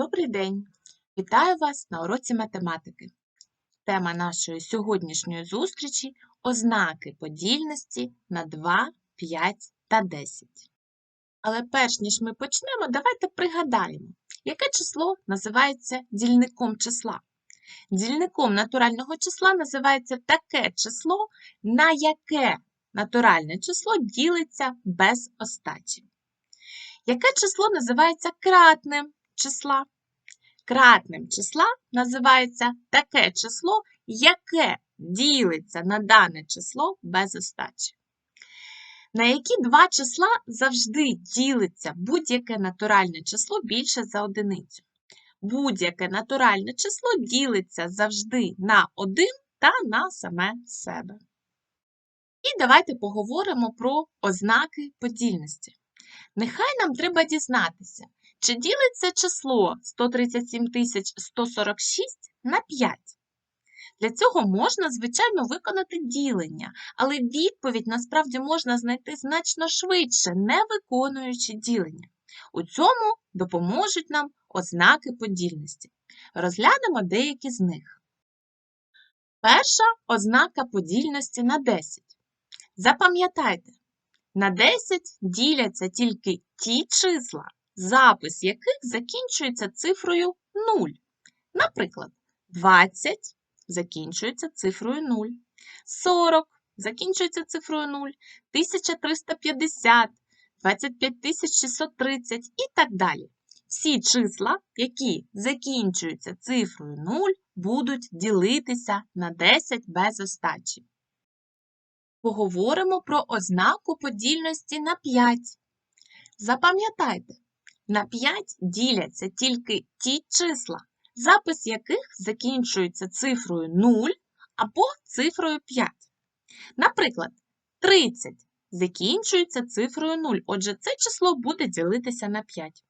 Добрий день! Вітаю вас на уроці математики. Тема нашої сьогоднішньої зустрічі ознаки подільності на 2, 5 та 10. Але перш ніж ми почнемо, давайте пригадаємо, яке число називається дільником числа. Дільником натурального числа називається таке число, на яке натуральне число ділиться без остачі. Яке число називається кратним числа? Кратним числа називається таке число, яке ділиться на дане число без остачі. На які два числа завжди ділиться будь-яке натуральне число більше за одиницю. Будь-яке натуральне число ділиться завжди на 1 та на саме себе. І давайте поговоримо про ознаки подільності. Нехай нам треба дізнатися, чи ділиться число 137 146 на 5. Для цього можна, звичайно, виконати ділення, але відповідь насправді можна знайти значно швидше, не виконуючи ділення. У цьому допоможуть нам ознаки подільності. Розглянемо деякі з них. Перша ознака подільності на 10. Запам'ятайте, на 10 діляться тільки ті числа, запис яких закінчується цифрою 0. Наприклад, 20 закінчується цифрою 0, 40 закінчується цифрою 0, 1350, 25630 і так далі. Всі числа, які закінчуються цифрою 0, будуть ділитися на 10 без остачі. Поговоримо про ознаку подільності на 5. Запам'ятайте, на 5 діляться тільки ті числа, запис яких закінчується цифрою 0 або цифрою 5. Наприклад, 30 закінчується цифрою 0, отже, це число буде ділитися на 5.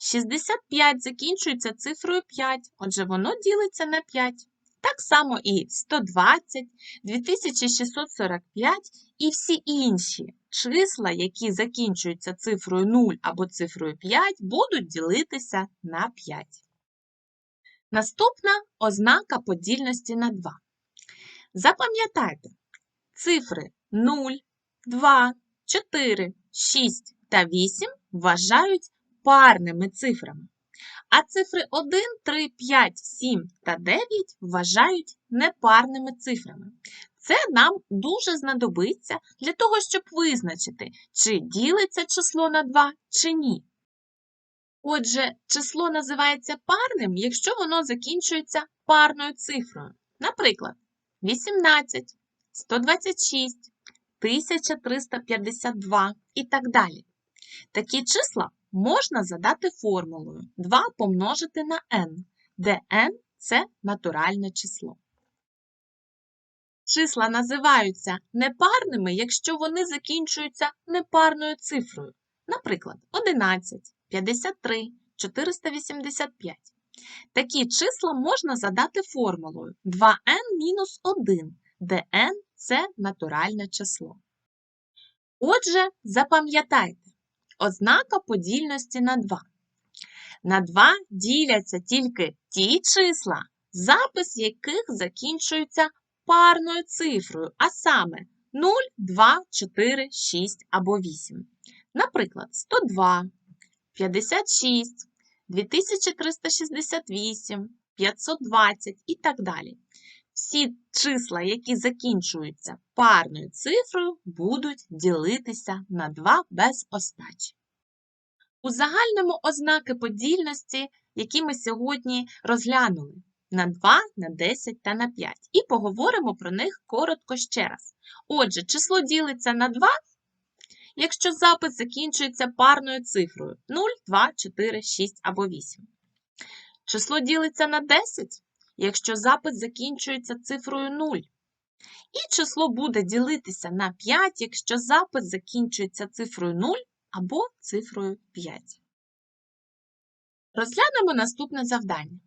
65 закінчується цифрою 5, отже, воно ділиться на 5. Так само і 120, 2645 і всі інші числа, які закінчуються цифрою 0 або цифрою 5, будуть ділитися на 5. Наступна ознака подільності на 2. Запам'ятайте, цифри 0, 2, 4, 6 та 8 вважають парними цифрами. А цифри 1, 3, 5, 7 та 9 вважають непарними цифрами. Це нам дуже знадобиться для того, щоб визначити, чи ділиться число на 2, чи ні. Отже, число називається парним, якщо воно закінчується парною цифрою. Наприклад, 18, 126, 1352 і так далі. Такі числа можна задати формулою 2 помножити на n, де n – це натуральне число. Числа називаються непарними, якщо вони закінчуються непарною цифрою. Наприклад, 11, 53, 485. Такі числа можна задати формулою 2n-1, де n – це натуральне число. Отже, запам'ятайте, Ознака подільності на 2. На 2 діляться тільки ті числа, запис яких закінчується парною цифрою, а саме 0, 2, 4, 6 або 8. Наприклад, 102, 56, 2368, 520 і так далі. Всі числа, які закінчуються парною цифрою, будуть ділитися на 2 без остачі. У загальному ознаки подільності, які ми сьогодні розглянули на 2, на 10 та на 5. І поговоримо про них коротко ще раз. Отже, число ділиться на 2, якщо запис закінчується парною цифрою 0, 2, 4, 6 або 8. Число ділиться на 10 якщо запис закінчується цифрою 0. І число буде ділитися на 5, якщо запис закінчується цифрою 0 або цифрою 5. Розглянемо наступне завдання.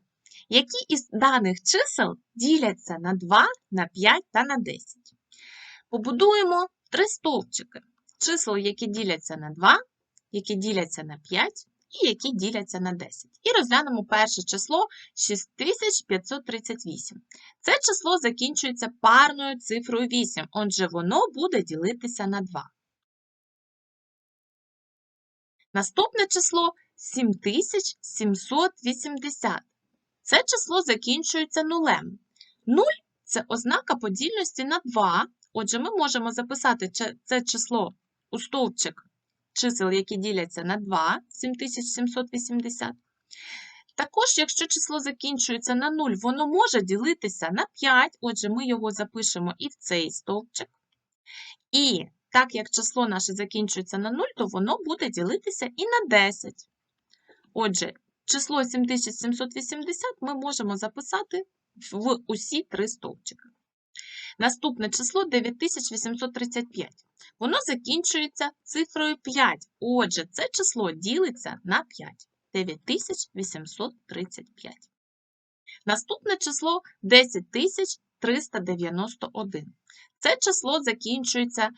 Які із даних чисел діляться на 2, на 5 та на 10? Побудуємо три стовпчики. Чисел, які діляться на 2, які діляться на 5 і які діляться на 10. І розглянемо перше число 6538. Це число закінчується парною цифрою 8, отже, воно буде ділитися на 2. Наступне число 7780. Це число закінчується нулем. 0 – це ознака подільності на 2. Отже, ми можемо записати це число у стовпчик чисел, які діляться на 2, 7780. Також, якщо число закінчується на 0, воно може ділитися на 5, отже, ми його запишемо і в цей стовпчик. І так як число наше закінчується на 0, то воно буде ділитися і на 10. Отже, число 7780 ми можемо записати в усі три стовпчики. Наступне число 9835. Воно закінчується цифрою 5. Отже, це число ділиться на 5. 9835. Наступне число 10391. Це число закінчується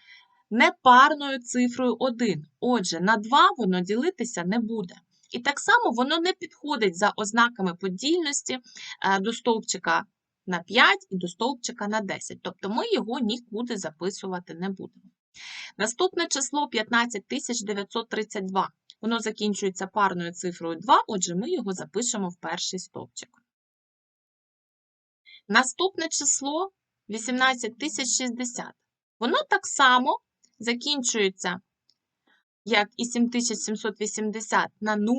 непарною цифрою 1. Отже, на 2 воно ділитися не буде. І так само воно не підходить за ознаками подільності е, до стовпчика на 5 і до стовпчика на 10. Тобто ми його нікуди записувати не будемо. Наступне число 15932. Воно закінчується парною цифрою 2, отже, ми його запишемо в перший стовпчик. Наступне число 18060. Воно так само закінчується, як і 7780 на 0.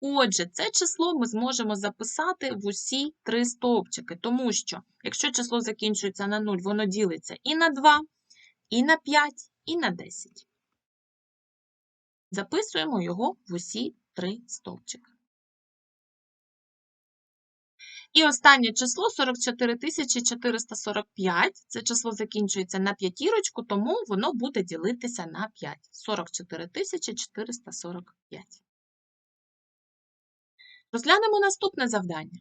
Отже, це число ми зможемо записати в усі три стовпчики, тому що, якщо число закінчується на 0, воно ділиться і на 2, і на 5, і на 10. Записуємо його в усі три стовпчики. І останнє число 44445. Це число закінчується на п'ятірочку, тому воно буде ділитися на 5. 44445. Розглянемо наступне завдання.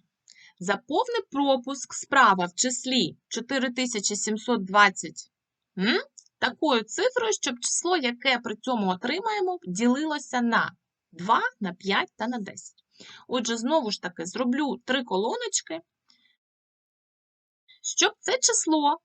Заповни пропуск справа в числі 4720 м? такою цифрою, щоб число, яке при цьому отримаємо, ділилося на 2, на 5 та на 10. Отже, знову ж таки, зроблю три колоночки, щоб це число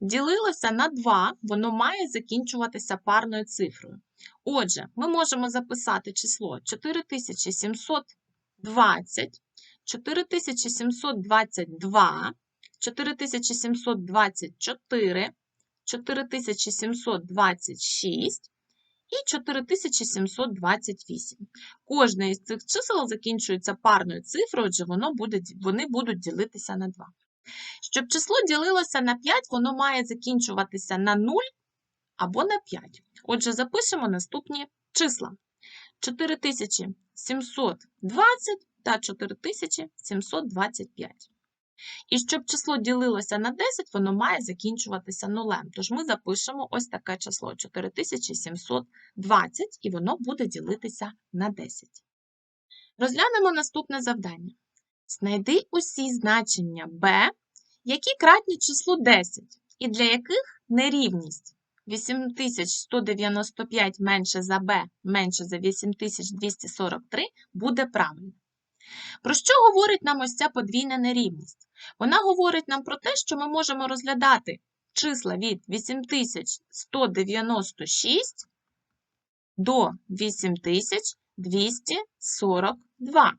ділилося на 2, воно має закінчуватися парною цифрою. Отже, ми можемо записати число 4720, 4722, 4724, 4726 і 4728. Кожне із цих чисел закінчується парною цифрою, отже, воно буде, вони будуть ділитися на 2. Щоб число ділилося на 5, воно має закінчуватися на 0 або на 5. Отже, запишемо наступні числа: 4720 та 4725. І щоб число ділилося на 10, воно має закінчуватися нулем. Тож ми запишемо ось таке число 4720, і воно буде ділитися на 10. Розглянемо наступне завдання. Знайди усі значення b, які кратні числу 10, і для яких нерівність 8195 менше за b менше за 8243 буде правильною. Про що говорить нам ось ця подвійна нерівність? Вона говорить нам про те, що ми можемо розглядати числа від 8196 до 8242.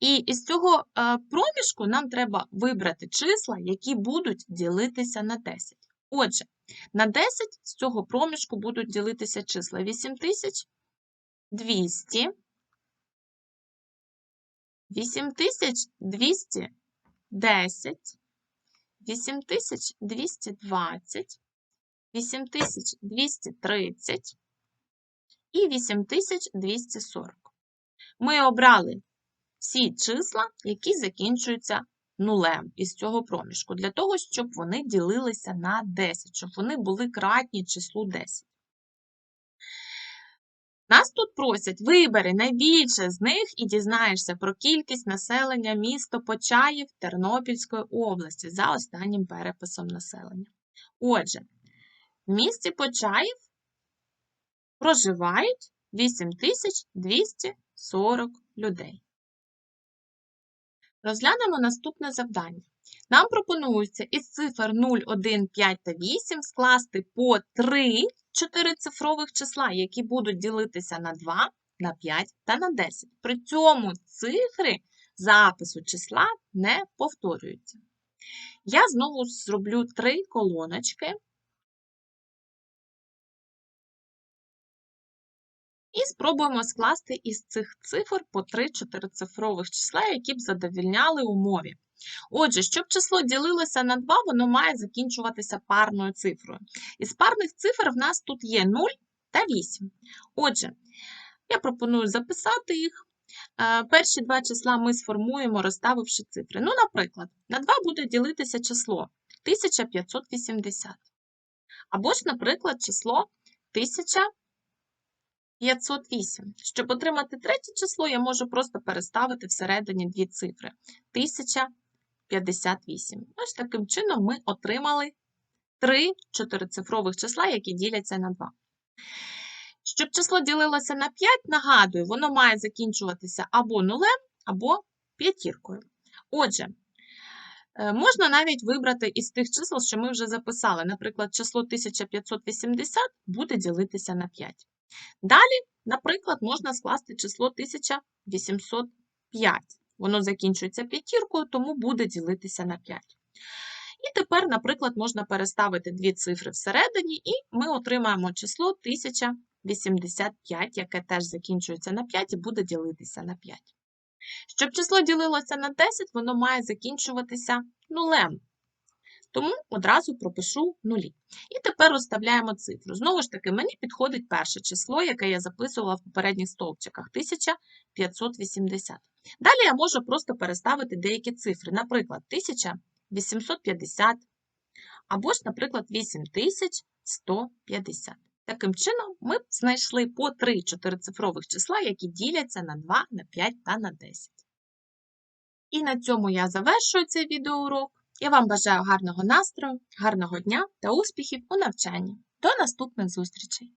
І із цього е, проміжку нам треба вибрати числа, які будуть ділитися на 10. Отже, на 10 з цього проміжку будуть ділитися числа 8200, 8210, 8220, 8230 і 8240. Ми обрали всі числа, які закінчуються нулем із цього проміжку, для того, щоб вони ділилися на 10, щоб вони були кратні числу 10. Нас тут просять вибери найбільше з них і дізнаєшся про кількість населення міста Почаїв Тернопільської області за останнім переписом населення. Отже, в місті Почаїв проживають 8240 людей. Розглянемо наступне завдання. Нам пропонується із цифр 0, 1, 5 та 8 скласти по 3 чотирицифрових числа, які будуть ділитися на 2, на 5 та на 10. При цьому цифри запису числа не повторюються. Я знову зроблю три колоночки. І спробуємо скласти із цих цифр по три чотирицифрових числа, які б задовільняли умові. Отже, щоб число ділилося на 2, воно має закінчуватися парною цифрою. Із парних цифр в нас тут є 0 та 8. Отже, я пропоную записати їх. Е, Перші два числа ми сформуємо, розставивши цифри. Ну, наприклад, на 2 буде ділитися число 1580. Або ж, наприклад, число 1508. Щоб отримати третє число, я можу просто переставити всередині дві цифри. 1058. Ось таким чином ми отримали три чотирицифрових числа, які діляться на 2. Щоб число ділилося на 5, нагадую, воно має закінчуватися або нулем, або п'ятіркою. Отже, е, можна навіть вибрати із тих чисел, що ми вже записали. Наприклад, число 1580 буде ділитися на 5. Далі, наприклад, можна скласти число 1805. Воно закінчується п'ятіркою, тому буде ділитися на 5. І тепер, наприклад, можна переставити дві цифри всередині, і ми отримаємо число 1085, яке теж закінчується на 5 і буде ділитися на 5. Щоб число ділилося на 10, воно має закінчуватися нулем. Тому одразу пропишу нулі. І тепер розставляємо цифру. Знову ж таки, мені підходить перше число, яке я записувала в попередніх стовпчиках 1580. Далі я можу просто переставити деякі цифри, наприклад, 1850, або ж, наприклад, 8150. Таким чином, ми знайшли по 3 чотирицифрових числа, які діляться на 2, на 5 та на 10. І на цьому я завершую цей відеоурок. Я вам бажаю гарного настрою, гарного дня та успіхів у навчанні. До наступних зустрічей!